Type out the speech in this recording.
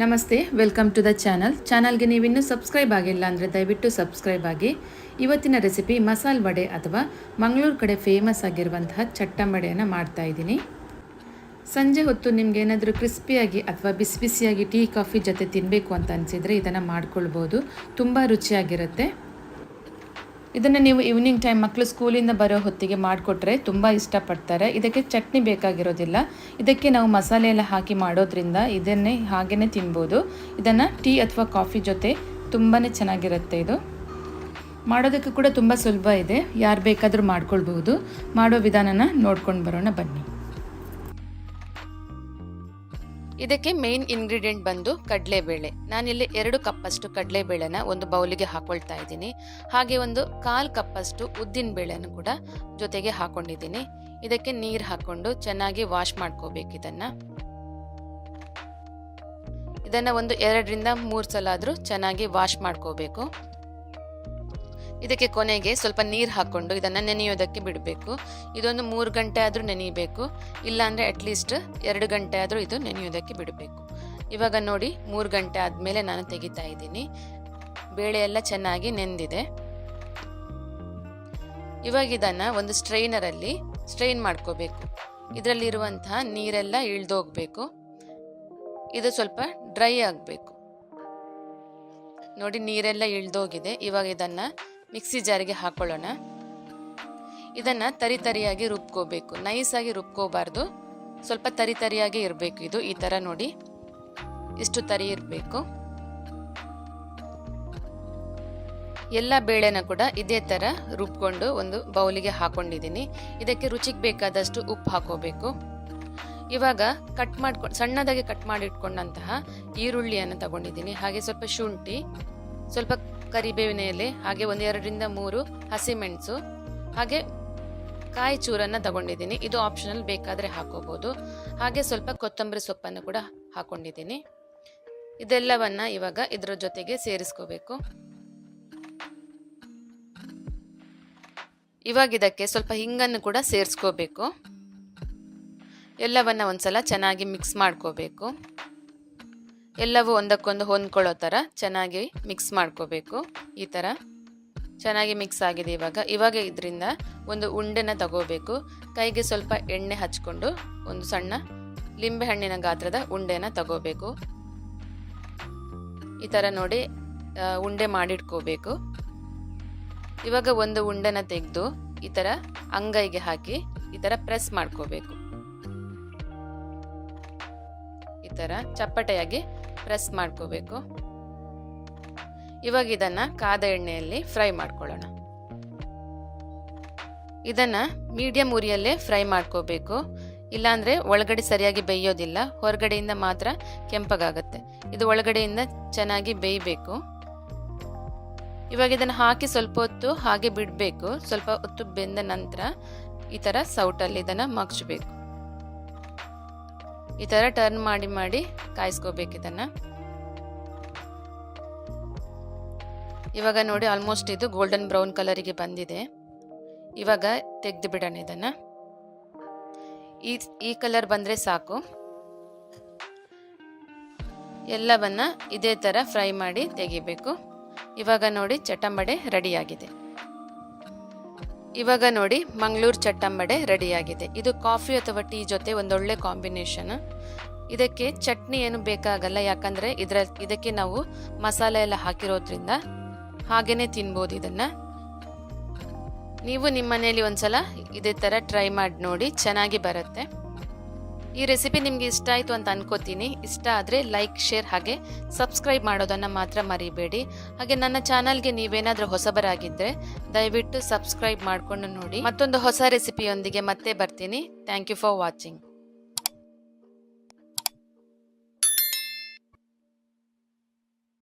ನಮಸ್ತೆ welcome to the channel ಚಾನಲ್ಗೆ ನೀವಿನ್ನೂ ಸಬ್ಸ್ಕ್ರೈಬ್ ಆಗಿಲ್ಲ ಅಂದರೆ ದಯವಿಟ್ಟು ಸಬ್ಸ್ಕ್ರೈಬ್ ಆಗಿ. ಇವತ್ತಿನ ರೆಸಿಪಿ ಮಸಾಲ ವಡೆ ಅಥವಾ ಮಂಗಳೂರು ಕಡೆ ಫೇಮಸ್ ಆಗಿರುವಂತಹ ಚಟ್ಟಂಬಡೆಯನ್ನು ಮಾಡ್ತಾ ಇದ್ದೀನಿ. ಸಂಜೆ ಹೊತ್ತು ನಿಮ್ಗೆ ಏನಾದರೂ ಕ್ರಿಸ್ಪಿಯಾಗಿ ಅಥವಾ ಬಿಸಿ ಬಿಸಿಯಾಗಿ ಟೀ ಕಾಫಿ ಜೊತೆ ತಿನ್ನಬೇಕು ಅಂತ ಅನಿಸಿದರೆ ಇದನ್ನು ಮಾಡ್ಕೊಳ್ಬೋದು. ತುಂಬ ರುಚಿಯಾಗಿರುತ್ತೆ. ಇದನ್ನು ನೀವು ಈವ್ನಿಂಗ್ ಟೈಮ್ ಮಕ್ಕಳು ಸ್ಕೂಲಿಂದ ಬರೋ ಹೊತ್ತಿಗೆ ಮಾಡಿಕೊಟ್ರೆ ತುಂಬ ಇಷ್ಟಪಡ್ತಾರೆ. ಇದಕ್ಕೆ ಚಟ್ನಿ ಬೇಕಾಗಿರೋದಿಲ್ಲ. ಇದಕ್ಕೆ ನಾವು ಮಸಾಲೆ ಎಲ್ಲ ಹಾಕಿ ಮಾಡೋದ್ರಿಂದ ಇದನ್ನೇ ಹಾಗೇ ತಿನ್ಬೋದು. ಇದನ್ನು ಟೀ ಅಥವಾ ಕಾಫಿ ಜೊತೆ ತುಂಬಾ ಚೆನ್ನಾಗಿರುತ್ತೆ ಇದು. ಮಾಡೋದಕ್ಕೆ ಕೂಡ ತುಂಬ ಸುಲಭ ಇದೆ. ಯಾರು ಬೇಕಾದರೂ ಮಾಡ್ಕೊಳ್ಬಹುದು. ಮಾಡೋ ವಿಧಾನನ ನೋಡ್ಕೊಂಡು ಬರೋಣ ಬನ್ನಿ. ಇದಕ್ಕೆ ಮೇನ್ ಇಂಗ್ರೀಡಿಯೆಂಟ್ ಬಂದು ಕಡಲೆಬೇಳೆ. ನಾನಿಲ್ಲಿ ಎರಡು ಕಪ್ಪಷ್ಟು ಕಡಲೆಬೇಳೆನ ಒಂದು ಬೌಲಿಗೆ ಹಾಕೊಳ್ತಾ ಇದ್ದೀನಿ. ಹಾಗೆ ಒಂದು ಕಾಲು ಕಪ್ಪಷ್ಟು ಉದ್ದಿನ ಬೇಳೆನೂ ಕೂಡ ಜೊತೆಗೆ ಹಾಕೊಂಡಿದ್ದೀನಿ. ಇದಕ್ಕೆ ನೀರು ಹಾಕೊಂಡು ಚೆನ್ನಾಗಿ ವಾಶ್ ಮಾಡ್ಕೋಬೇಕು ಇದನ್ನ. ಇದನ್ನ ಒಂದು ಎರಡರಿಂದ ಮೂರು ಸಲ ಆದರೂ ಚೆನ್ನಾಗಿ ವಾಶ್ ಮಾಡ್ಕೋಬೇಕು. ಇದಕ್ಕೆ ಕೊನೆಗೆ ಸ್ವಲ್ಪ ನೀರು ಹಾಕ್ಕೊಂಡು ಇದನ್ನು ನೆನೆಯೋದಕ್ಕೆ ಬಿಡಬೇಕು. ಇದೊಂದು ಮೂರು ಗಂಟೆ ಆದರೂ ನೆನೆಯಬೇಕು ಇಲ್ಲಾಂದರೆ ಅಟ್ಲೀಸ್ಟ್ ಎರಡು ಗಂಟೆ ಆದರೂ ಇದು ನೆನೆಯೋದಕ್ಕೆ ಬಿಡಬೇಕು. ಇವಾಗ ನೋಡಿ, ಮೂರು ಗಂಟೆ ಆದಮೇಲೆ ನಾನು ತೆಗಿತಾ ಇದ್ದೀನಿ. ಬೇಳೆ ಎಲ್ಲ ಚೆನ್ನಾಗಿ ನೆಂದಿದೆ. ಇವಾಗ ಇದನ್ನು ಒಂದು ಸ್ಟ್ರೈನರಲ್ಲಿ ಸ್ಟ್ರೈನ್ ಮಾಡ್ಕೋಬೇಕು. ಇದರಲ್ಲಿರುವಂತಹ ನೀರೆಲ್ಲ ಇಳ್ದೋಗ್ಬೇಕು. ಇದು ಸ್ವಲ್ಪ ಡ್ರೈ ಆಗಬೇಕು. ನೋಡಿ, ನೀರೆಲ್ಲ ಇಳ್ದೋಗಿದೆ. ಇವಾಗ ಇದನ್ನು ಮಿಕ್ಸಿ ಜಾರಿಗೆ ಹಾಕೊಳ್ಳೋಣ. ಇದನ್ನು ತರಿ ತರಿಯಾಗಿ ರುಬ್ಕೋಬೇಕು. ನೈಸಾಗಿ ರುಬ್ಕೋಬಾರ್ದು. ಸ್ವಲ್ಪ ತರಿ ತರಿಯಾಗಿ ಇರಬೇಕು ಇದು. ಈ ಥರ ನೋಡಿ. ಇಷ್ಟು ತರಿ ಇರಬೇಕು. ಎಲ್ಲ ಬೇಳೆನ ಕೂಡ ಇದೇ ಥರ ರುಬ್ಕೊಂಡು ಒಂದು ಬೌಲಿಗೆ ಹಾಕೊಂಡಿದ್ದೀನಿ. ಇದಕ್ಕೆ ರುಚಿಗೆ ಬೇಕಾದಷ್ಟು ಉಪ್ಪು ಹಾಕೋಬೇಕು. ಇವಾಗ ಕಟ್ ಮಾಡ್ಕೊಂಡು ಸಣ್ಣದಾಗಿ ಕಟ್ ಮಾಡಿಟ್ಕೊಂಡಂತಹ ಈರುಳ್ಳಿಯನ್ನು ತಗೊಂಡಿದ್ದೀನಿ. ಹಾಗೆ ಸ್ವಲ್ಪ ಶುಂಠಿ, ಸ್ವಲ್ಪ ಕರಿಬೇವಿನ ಎಲೆ ಹಾಗೆ ಒಂದೆರಡರಿಂದ ಮೂರು ಹಸಿಮೆಣಸು ಹಾಗೆ ಕಾಯಿ ಚೂರನ್ನು ತಗೊಂಡಿದ್ದೀನಿ. ಇದು ಆಪ್ಷನಲ್ ಬೇಕಾದರೆ ಹಾಕೋಬೋದು. ಹಾಗೆ ಸ್ವಲ್ಪ ಕೊತ್ತಂಬರಿ ಸೊಪ್ಪನ್ನು ಕೂಡ ಹಾಕೊಂಡಿದ್ದೀನಿ. ಇದೆಲ್ಲವನ್ನು ಇವಾಗ ಇದರ ಜೊತೆಗೆ ಸೇರಿಸ್ಕೋಬೇಕು. ಇವಾಗ ಇದಕ್ಕೆ ಸ್ವಲ್ಪ ಹಿಂಗನ್ನು ಕೂಡ ಸೇರಿಸ್ಕೋಬೇಕು. ಎಲ್ಲವನ್ನ ಒಂದ್ಸಲ ಚೆನ್ನಾಗಿ ಮಿಕ್ಸ್ ಮಾಡ್ಕೋಬೇಕು. ಎಲ್ಲವೂ ಒಂದಕ್ಕೊಂದು ಹೊಂದ್ಕೊಳ್ಳೋ ಥರ ಚೆನ್ನಾಗಿ ಮಿಕ್ಸ್ ಮಾಡ್ಕೋಬೇಕು. ಈ ಥರ ಚೆನ್ನಾಗಿ ಮಿಕ್ಸ್ ಆಗಿದೆ ಇವಾಗ. ಇವಾಗ ಇದರಿಂದ ಒಂದು ಉಂಡೆನ ತಗೋಬೇಕು. ಕೈಗೆ ಸ್ವಲ್ಪ ಎಣ್ಣೆ ಹಚ್ಕೊಂಡು ಒಂದು ಸಣ್ಣ ಲಿಂಬೆ ಹಣ್ಣಿನ ಗಾತ್ರದ ಉಂಡೆನ ತಗೋಬೇಕು. ಈ ಥರ ನೋಡಿ ಉಂಡೆ ಮಾಡಿಟ್ಕೋಬೇಕು. ಇವಾಗ ಒಂದು ಉಂಡೆನ ತೆಗೆದು ಈ ಥರ ಅಂಗೈಗೆ ಹಾಕಿ ಈ ಥರ ಪ್ರೆಸ್ ಮಾಡ್ಕೋಬೇಕು. ಈ ಥರ ಚಪ್ಪಟೆಯಾಗಿ ಪ್ರೆಸ್ ಮಾಡ್ಕೋಬೇಕು. ಇವಾಗ ಇದನ್ನ ಕಾದ ಎಣ್ಣೆಯಲ್ಲಿ ಫ್ರೈ ಮಾಡ್ಕೊಳ್ಳೋಣ. ಇದನ್ನ ಮೀಡಿಯಂ ಉರಿಯಲ್ಲೇ ಫ್ರೈ ಮಾಡ್ಕೋಬೇಕು. ಇಲ್ಲಾಂದ್ರೆ ಒಳಗಡೆ ಸರಿಯಾಗಿ ಬೇಯೋದಿಲ್ಲ. ಹೊರಗಡೆಯಿಂದ ಮಾತ್ರ ಕೆಂಪಗಾಗತ್ತೆ ಇದು ಒಳಗಡೆಯಿಂದ ಚೆನ್ನಾಗಿ ಬೇಯಬೇಕು. ಇವಾಗ ಇದನ್ನು ಹಾಕಿ ಸ್ವಲ್ಪ ಹೊತ್ತು ಹಾಗೆ ಬಿಡಬೇಕು. ಸ್ವಲ್ಪ ಹೊತ್ತು ಬೆಂದ ನಂತರ ಈ ಥರ ಸೌಟಲ್ಲಿ ಇದನ್ನು ಮಗ್ಚಬೇಕು. ಈ ಥರ ಟರ್ನ್ ಮಾಡಿ ಮಾಡಿ ಕಾಯಿಸ್ಕೋಬೇಕು ಇದನ್ನು. ಇವಾಗ ನೋಡಿ ಆಲ್ಮೋಸ್ಟ್ ಇದು ಗೋಲ್ಡನ್ ಬ್ರೌನ್ ಕಲರಿಗೆ ಬಂದಿದೆ. ಇವಾಗ ತೆಗೆದು ಬಿಡೋಣ ಇದನ್ನು. ಈ ಈ ಕಲರ್ ಬಂದರೆ ಸಾಕು. ಎಲ್ಲವನ್ನು ಇದೇ ಥರ ಫ್ರೈ ಮಾಡಿ ತೆಗಿಬೇಕು. ಇವಾಗ ನೋಡಿ ಚಟಂಬಡೆ ರೆಡಿಯಾಗಿದೆ ಇವಾಗ ನೋಡಿ ಮಂಗಳೂರು ಚಟ್ಟಂಬಡೆ ರೆಡಿಯಾಗಿದೆ. ಇದು ಕಾಫಿ ಅಥವಾ ಟೀ ಜೊತೆ ಒಂದೊಳ್ಳೆ ಕಾಂಬಿನೇಷನ್. ಇದಕ್ಕೆ ಚಟ್ನಿ ಏನು ಬೇಕಾಗಲ್ಲ, ಯಾಕಂದರೆ ಇದರ, ಇದಕ್ಕೆ ನಾವು ಮಸಾಲೆ ಎಲ್ಲ ಹಾಕಿರೋದ್ರಿಂದ ಹಾಗೇ ತಿನ್ಬೋದು ಇದನ್ನು. ನೀವು ನಿಮ್ಮ ಮನೆಯಲ್ಲಿ ಒಂದ್ಸಲ ಇದೇ ಥರ ಟ್ರೈ ಮಾಡಿ ನೋಡಿ, ಚೆನ್ನಾಗಿ ಬರುತ್ತೆ. ಈ ರೆಸಿಪಿ ನಿಮಗೆ ಇಷ್ಟ ಆಯಿತು ಅಂತ ಅನ್ಕೋತೀನಿ. ಇಷ್ಟ ಆದರೆ ಲೈಕ್ ಶೇರ್ ಹಾಗೆ ಸಬ್ಸ್ಕ್ರೈಬ್ ಮಾಡೋದನ್ನು ಮಾತ್ರ ಮರಿಬೇಡಿ. ಹಾಗೆ ನನ್ನ ಚಾನಲ್ಗೆ ನೀವೇನಾದರೂ ಹೊಸಬರಾಗಿದ್ದರೆ ದಯವಿಟ್ಟು ಸಬ್ಸ್ಕ್ರೈಬ್ ಮಾಡಿಕೊಂಡು ನೋಡಿ. ಮತ್ತೊಂದು ಹೊಸ ರೆಸಿಪಿಯೊಂದಿಗೆ ಮತ್ತೆ ಬರ್ತೀನಿ. Thank you for watching